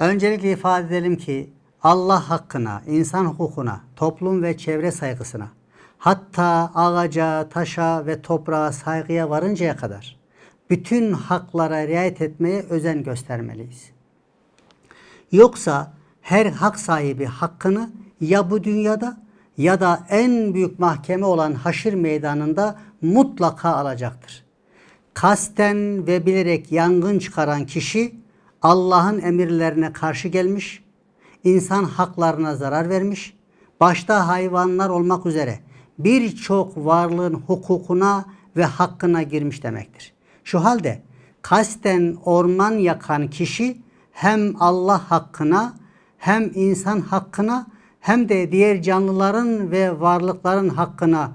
Öncelikle ifade edelim ki Allah hakkına, insan hukukuna, toplum ve çevre saygısına, hatta ağaca, taşa ve toprağa saygıya varıncaya kadar bütün haklara riayet etmeye özen göstermeliyiz. Yoksa her hak sahibi hakkını ya bu dünyada ya da en büyük mahkeme olan haşir meydanında mutlaka alacaktır. Kasten ve bilerek yangın çıkaran kişi Allah'ın emirlerine karşı gelmiş, insan haklarına zarar vermiş, başta hayvanlar olmak üzere birçok varlığın hukukuna ve hakkına girmiş demektir. Şu halde kasten orman yakan kişi hem Allah hakkına hem insan hakkına hem de diğer canlıların ve varlıkların hakkına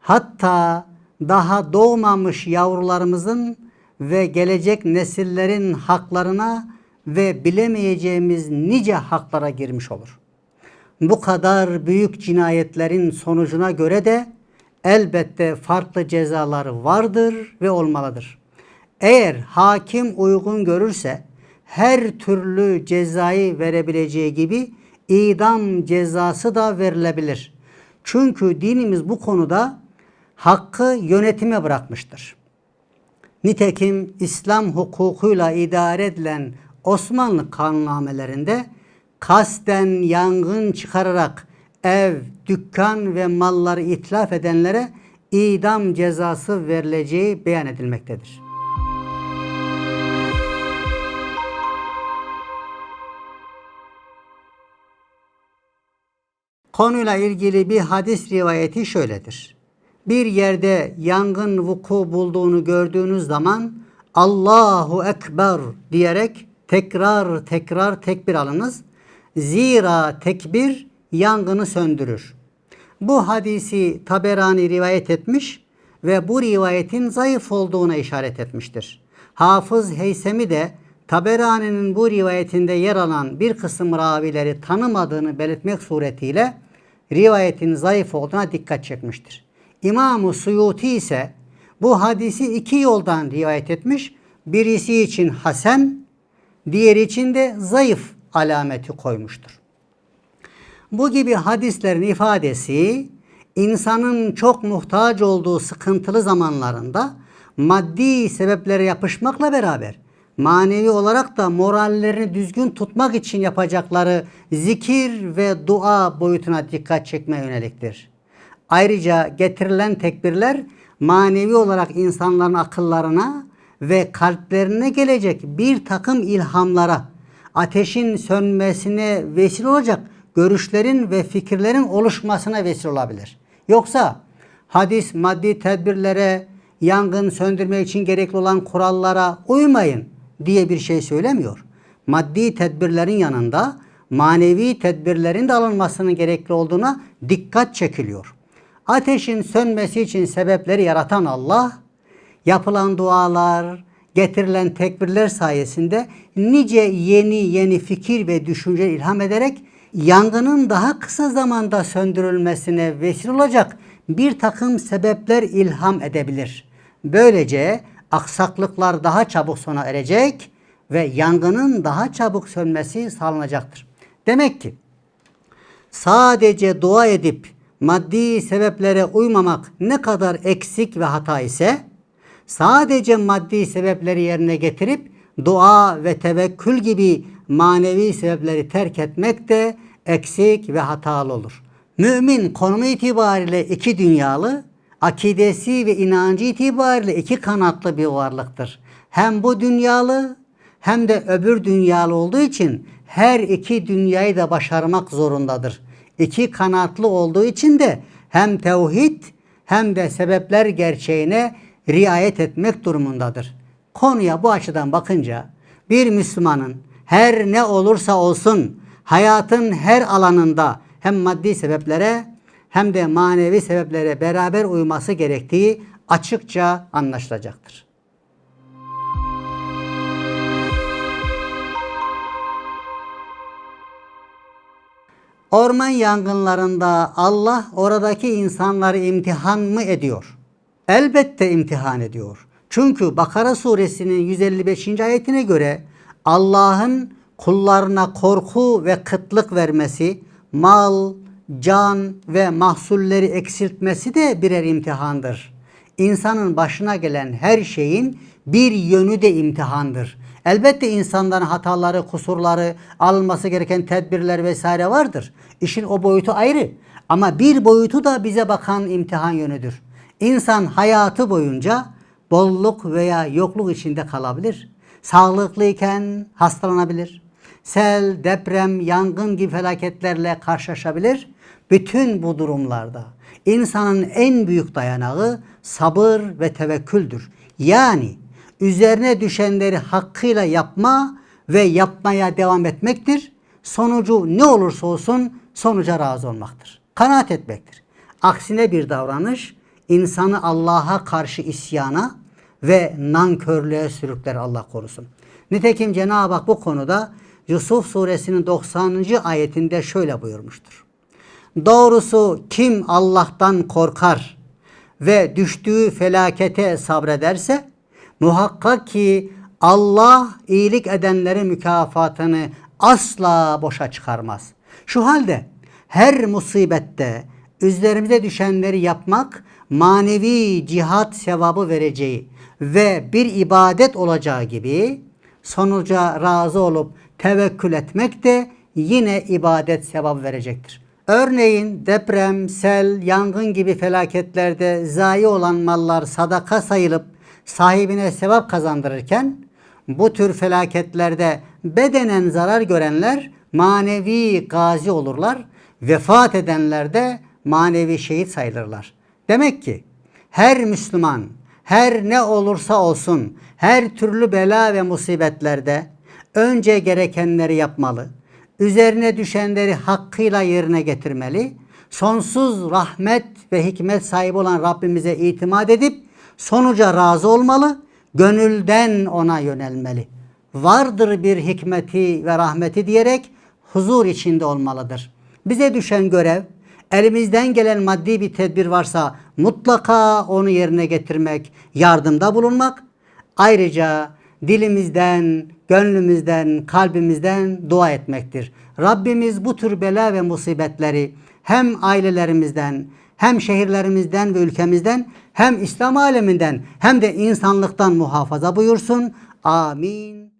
hatta daha doğmamış yavrularımızın ve gelecek nesillerin haklarına ve bilemeyeceğimiz nice haklara girmiş olur. Bu kadar büyük cinayetlerin sonucuna göre de elbette farklı cezaları vardır ve olmalıdır. Eğer hakim uygun görürse her türlü cezayı verebileceği gibi idam cezası da verilebilir. Çünkü dinimiz bu konuda hakkı yönetime bırakmıştır. Nitekim İslam hukukuyla idare edilen Osmanlı kanunnamelerinde kasten yangın çıkararak ev, dükkan ve malları itlaf edenlere idam cezası verileceği beyan edilmektedir. Konuyla ilgili bir hadis rivayeti şöyledir. Bir yerde yangın vuku bulduğunu gördüğünüz zaman Allahu Ekber diyerek tekrar tekrar tekbir alınız. Zira tekbir yangını söndürür. Bu hadisi Taberani rivayet etmiş ve bu rivayetin zayıf olduğuna işaret etmiştir. Hafız Heysemi de Taberani'nin bu rivayetinde yer alan bir kısım ravileri tanımadığını belirtmek suretiyle rivayetin zayıf olduğuna dikkat çekmiştir. İmam-ı Suyuti ise bu hadisi iki yoldan rivayet etmiş. Birisi için hasen, diğeri için de zayıf alameti koymuştur. Bu gibi hadislerin ifadesi insanın çok muhtaç olduğu sıkıntılı zamanlarında maddi sebeplere yapışmakla beraber manevi olarak da morallerini düzgün tutmak için yapacakları zikir ve dua boyutuna dikkat çekmeye yöneliktir. Ayrıca getirilen tekbirler manevi olarak insanların akıllarına ve kalplerine gelecek bir takım ilhamlara, ateşin sönmesine vesile olacak görüşlerin ve fikirlerin oluşmasına vesile olabilir. Yoksa hadis maddi tedbirlere, yangın söndürme için gerekli olan kurallara uymayın diye bir şey söylemiyor. Maddi tedbirlerin yanında manevi tedbirlerin de alınmasının gerekli olduğuna dikkat çekiliyor. Ateşin sönmesi için sebepleri yaratan Allah, yapılan dualar, getirilen tekbirler sayesinde nice yeni yeni fikir ve düşünce ilham ederek yangının daha kısa zamanda söndürülmesine vesile olacak bir takım sebepler ilham edebilir. Böylece aksaklıklar daha çabuk sona erecek ve yangının daha çabuk sönmesi sağlanacaktır. Demek ki sadece dua edip maddi sebeplere uymamak ne kadar eksik ve hata ise sadece maddi sebepleri yerine getirip dua ve tevekkül gibi manevi sebepleri terk etmek de eksik ve hatalı olur. Mümin konumu itibariyle iki dünyalı, akidesi ve inancı itibariyle iki kanatlı bir varlıktır. Hem bu dünyalı hem de öbür dünyalı olduğu için her iki dünyayı da başarmak zorundadır. İki kanatlı olduğu için de hem tevhid hem de sebepler gerçeğine riayet etmek durumundadır. Konuya bu açıdan bakınca bir Müslümanın her ne olursa olsun hayatın her alanında hem maddi sebeplere hem de manevi sebeplere beraber uyması gerektiği açıkça anlaşılacaktır. Orman yangınlarında Allah oradaki insanları imtihan mı ediyor? Elbette imtihan ediyor. Çünkü Bakara suresinin 155. ayetine göre Allah'ın kullarına korku ve kıtlık vermesi, mal, can ve mahsulleri eksiltmesi de birer imtihandır. İnsanın başına gelen her şeyin bir yönü de imtihandır. Elbette insanların hataları, kusurları, alınması gereken tedbirler vesaire vardır. İşin o boyutu ayrı. Ama bir boyutu da bize bakan imtihan yönüdür. İnsan hayatı boyunca bolluk veya yokluk içinde kalabilir. Sağlıklıyken hastalanabilir. Sel, deprem, yangın gibi felaketlerle karşılaşabilir. Bütün bu durumlarda insanın en büyük dayanağı sabır ve tevekküldür. Yani üzerine düşenleri hakkıyla yapma ve yapmaya devam etmektir. Sonucu ne olursa olsun sonuca razı olmaktır. Kanaat etmektir. Aksine bir davranış insanı Allah'a karşı isyana ve nankörlüğe sürükler Allah korusun. Nitekim Cenab-ı Hak bu konuda Yusuf suresinin 90. ayetinde şöyle buyurmuştur. Doğrusu kim Allah'tan korkar ve düştüğü felakete sabrederse muhakkak ki Allah iyilik edenlerin mükafatını asla boşa çıkarmaz. Şu halde her musibette üzerimize düşenleri yapmak manevi cihat sevabı vereceği ve bir ibadet olacağı gibi sonuca razı olup tevekkül etmek de yine ibadet sevabı verecektir. Örneğin deprem, sel, yangın gibi felaketlerde zayi olan mallar sadaka sayılıp sahibine sevap kazandırırken bu tür felaketlerde bedenen zarar görenler manevi gazi olurlar. Vefat edenler de manevi şehit sayılırlar. Demek ki her Müslüman her ne olursa olsun her türlü bela ve musibetlerde önce gerekenleri yapmalı. Üzerine düşenleri hakkıyla yerine getirmeli. Sonsuz rahmet ve hikmet sahibi olan Rabbimize itimat edip sonuca razı olmalı. Gönülden ona yönelmeli. Vardır bir hikmeti ve rahmeti diyerek huzur içinde olmalıdır. Bize düşen görev elimizden gelen maddi bir tedbir varsa mutlaka onu yerine getirmek, yardımda bulunmak. Ayrıca dilimizden, gönlümüzden, kalbimizden dua etmektir. Rabbimiz bu tür bela ve musibetleri hem ailelerimizden, hem şehirlerimizden ve ülkemizden, hem İslam aleminden, hem de insanlıktan muhafaza buyursun. Amin.